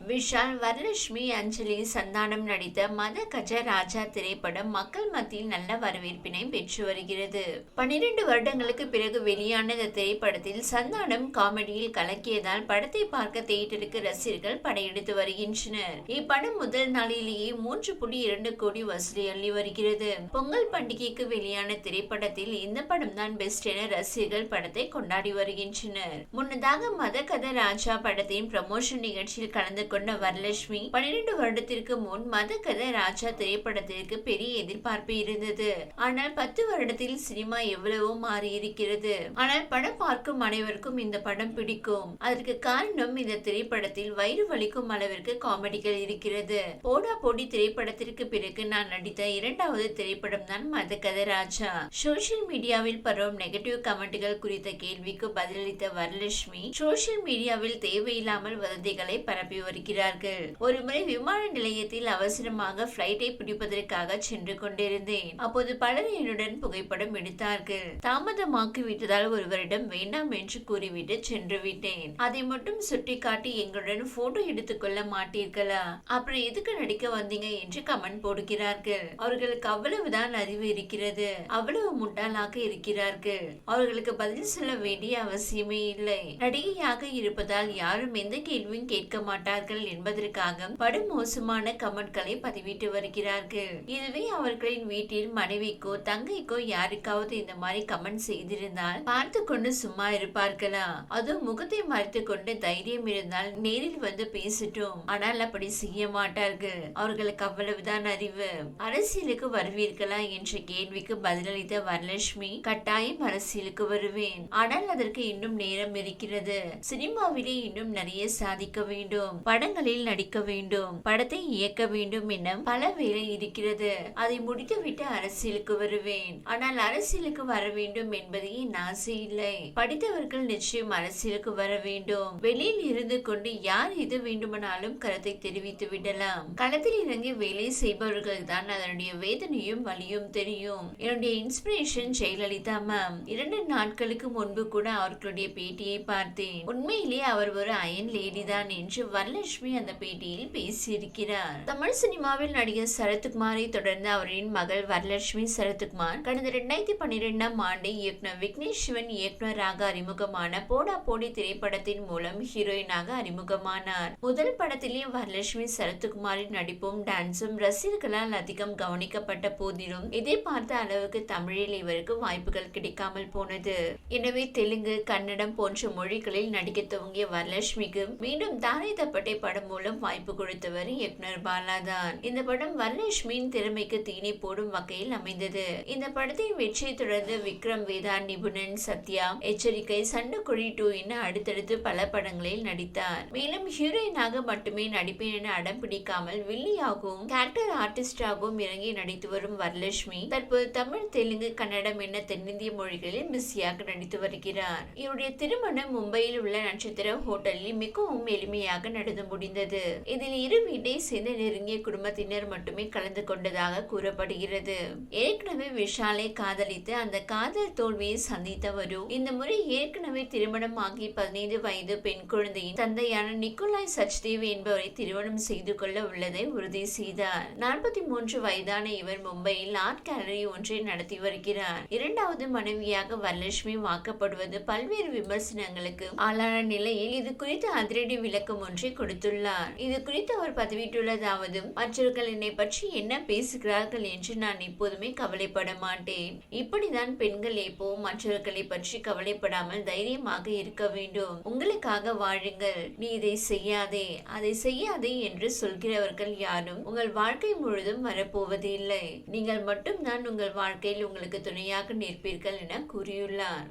விஷால் வரலட்சுமி அஞ்சலி சந்தானம் நடித்த மத கஜ ராஜா திரைப்படம் மக்கள் மத்தியில் நல்ல வரவேற்பினை பெற்று வருகிறது. பன்னிரண்டு வருடங்களுக்கு பிறகு வெளியான இந்த திரைப்படத்தில் சந்தானம் காமெடியில் கலக்கியதால் படத்தை பார்க்க தியேட்டருக்கு ரசிகர்கள் படையெடுத்து வருகின்றனர். இப்படம் முதல் நாளிலேயே மூன்று புள்ளி இரண்டு கோடி வசூலி அள்ளி வருகிறது. பொங்கல் பண்டிகைக்கு வெளியான திரைப்படத்தில் இந்த படம் தான் பெஸ்ட் என ரசிகர்கள் படத்தை கொண்டாடி வருகின்றனர். முன்னதாக மத கத ராஜா படத்தின் ப்ரமோஷன் நிகழ்ச்சியில் கலந்து கொண்ட வரலட்சுமி பன்னிரண்டு வருடத்திற்கு முன் மத ராஜா திரைப்படத்திற்கு பெரிய எதிர்பார்ப்பு இருந்தது. ஆனால் பத்து வருடத்தில் சினிமா எவ்வளவோ மாறி இருக்கிறது ஆனால் படம் பார்க்கும் அனைவருக்கும் இந்த படம் பிடிக்கும். அதற்கு காரணம் இந்த திரைப்படத்தில் வயிறு வலிக்கும் அளவிற்கு காமெடிகள் இருக்கிறது. போடா போடி திரைப்படத்திற்கு பிறகு நான் நடித்த இரண்டாவது திரைப்படம் தான் மத ராஜா. சோசியல் மீடியாவில் பரவும் நெகட்டிவ் கமெண்ட்கள் குறித்த கேள்விக்கு பதிலளித்த வரலட்சுமி சோசியல் மீடியாவில் தேவையில்லாமல் வதந்திகளை பரப்பி வருகிறார்கள். ஒருமுறை விமான நிலையத்தில் அவசரமாக பிளைட்டை பிடிப்பதற்காக சென்று கொண்டிருந்தேன். அப்போது பலர் என்னுடன் புகைப்படம் எடுத்தார்கள். தாமதமாக்கி விட்டதால் ஒருவரிடம் வேண்டாம் என்று கூறிவிட்டு சென்று விட்டேன். அதை மட்டும் சுட்டிக்காட்டி எங்களுடன் போட்டோ எடுத்துக்கொள்ள மாட்டீர்களா? அப்புறம் எதுக்கு நடிக்க வந்தீங்க என்று கமெண்ட் போடுகிறார்கள். அவர்களுக்கு அவ்வளவுதான் அறிவு இருக்கிறது. அவ்வளவு முட்டாளாக இருக்கிறார்கள். அவர்களுக்கு பதில் சொல்ல வேண்டிய அவசியமே இல்லை. நடிகையாக இருப்பதால் யாரும் எந்த கேள்வியும் கேட்க மாட்டார்கள். என்பதற்காக படுமோசமான கமெண்ட்களை பதிவிட்டு வருகிறார்கள். இதுவே அவர்களின் வீட்டில் மனைவிக்கோ தங்கைக்கோ யாருக்காவது இந்த மாதிரி கமெண்ட் செய்திருந்தால் பார்த்து கொண்டு சும்மா இருப்பார்களா? அதுவும் முகத்தை மறைத்து கொண்டு தைரியம் இருந்தால் நேரில் வந்து பேசட்டும். ஆனால் அப்படி செய்ய மாட்டார்கள். அவர்களுக்கு அவ்வளவுதான் அறிவு. அரசியலுக்கு வருவீர்களா என்ற கேள்விக்கு பதிலளித்த வரலட்சுமி கட்டாயம் அரசியலுக்கு வருவேன். ஆனால் அதற்கு இன்னும் நேரம் இருக்கிறது. சினிமாவிலே இன்னும் நிறைய சாதிக்க வேண்டும். படங்களில் நடிக்க வேண்டும் படத்தை இயக்க வேண்டும் என பல வேலை இருக்கிறது. அதை முடித்துவிட்டு அரசியலுக்கு வருவேன். ஆனால் அரசியலுக்கு வர வேண்டும் என்பதே என் ஆசை இல்லை. படித்தவர்கள் நிச்சயம் அரசியலுக்கு வர வேண்டும். வெளியில் இருந்து கொண்டு யார் எது வேண்டுமானாலும் கருத்தை தெரிவித்து விடலாம். களத்தில் இறங்கி வேலை செய்பவர்கள் தான் அதனுடைய வேதனையும் வலியும் தெரியும். என்னுடைய இன்ஸ்பிரேஷன் ஜெயலலிதா மேம் இரண்டு நாட்களுக்கு முன்பு கூட அவர்களுடைய பேட்டியை பார்த்தேன். உண்மையிலே அவர் ஒரு அயன் லேடி தான் என்று விஜயலட்சுமி அந்த பேட்டியில் பேசியிருக்கிறார். தமிழ் சினிமாவில் நடிகர் சரத்குமாரை தொடர்ந்து அவரின் மகள் வரலட்சுமி சரத்குமார் கடந்த இரண்டாயிரத்தி பன்னிரெண்டாம் ஆண்டு இயக்குனர் விக்னேஷ் சிவன் இயக்குனராக அறிமுகமான போடா போடி திரைப்படத்தின் மூலம் ஹீரோயினாக அறிமுகமானார். முதல் படத்திலேயே வரலட்சுமி சரத்குமாரின் நடிப்பும் டான்ஸும் ரசிகர்களால் அதிகம் கவனிக்கப்பட்ட போதிலும் எதிர்பார்த்த அளவுக்கு தமிழில் இவருக்கு வாய்ப்புகள் கிடைக்காமல் போனது. எனவே தெலுங்கு கன்னடம் போன்ற மொழிகளில் நடிக்க துவங்கிய வரலட்சுமிக்கு மீண்டும் தாரை தப்பட்டை படம் மூலம் வாய்ப்பு கொடுத்தவர் இயக்குனர் பாலா தான் இந்த படம் வரலட்சுமியின் திறமைக்கு தீனி போடும் வகையில் அமைந்தது. இந்த படத்தின் வெற்றியை தொடர்ந்து விக்ரம் வேதா நிபுணன் சத்யா எச்சரிக்கை சண்டைக்குழி டூ என அடுத்தடுத்து பல படங்களில் நடித்தார். மேலும் ஹீரோயினாக மட்டுமே நடிப்பேன் என அடம் பிடிக்காமல் வில்லியாகவும் கேரக்டர் ஆர்டிஸ்டாகவும் இறங்கி நடித்து வரும் வரலட்சுமி தற்போது தமிழ் தெலுங்கு கன்னடம் என தென்னிந்திய மொழிகளில் பிஸியாக நடித்து வருகிறார். இவருடைய திருமணம் மும்பையில் உள்ள நட்சத்திர ஹோட்டலில் மிகவும் எளிமையாக நடந்து முடிந்தது. இதில் இரு வீட்டை சேர்ந்த நெருங்கிய குடும்பத்தினர் மட்டுமே கலந்து கொண்டதாக கூறப்படுகிறது. ஏற்கனவே விஷாலை காதலித்து அந்த காதல் தோல்வியை சந்தித்தவரும் இந்த முறை ஏற்கனவே திருமணம் ஆகி பதினைந்து வயது பெண் குழந்தையின் தந்தையான நிக்கோலாய் சச்தேவ் என்பவரை திருமணம் செய்து கொள்ள உள்ளதை உறுதி செய்தார். நாற்பத்தி மூன்று வயதான இவர் மும்பையில் ஆர்ட் கேலரி ஒன்றை நடத்தி வருகிறார். இரண்டாவது மனைவியாக வரலட்சுமி வாக்கப்படுவது பல்வேறு விமர்சனங்களுக்கு ஆளான நிலையில் இது குறித்து அதிரடி விளக்கம் ஒன்றை கொடுத்துள்ளார் இது குறித்து அவர் பதிவிட்டுள்ளதாவது மற்றவர்கள் என்னை பற்றி என்ன பேசுகிறார்கள் என்று நான் எப்போதுமே கவலைப்பட மாட்டேன். இப்படிதான் பெண்கள் எப்போவும் மற்றவர்களை பற்றி கவலைப்படாமல் தைரியமாக இருக்க வேண்டும். உங்களுக்காக வாழுங்கள். நீ இதை செய்யாதே. அதை செய்யாதே என்று சொல்கிறவர்கள் யாரும் உங்கள் வாழ்க்கை முழுதும் வரப்போவது இல்லை நீங்கள் மட்டும்தான் உங்கள் வாழ்க்கையில் உங்களுக்கு துணையாக நிற்பீர்கள் என கூறியுள்ளார்.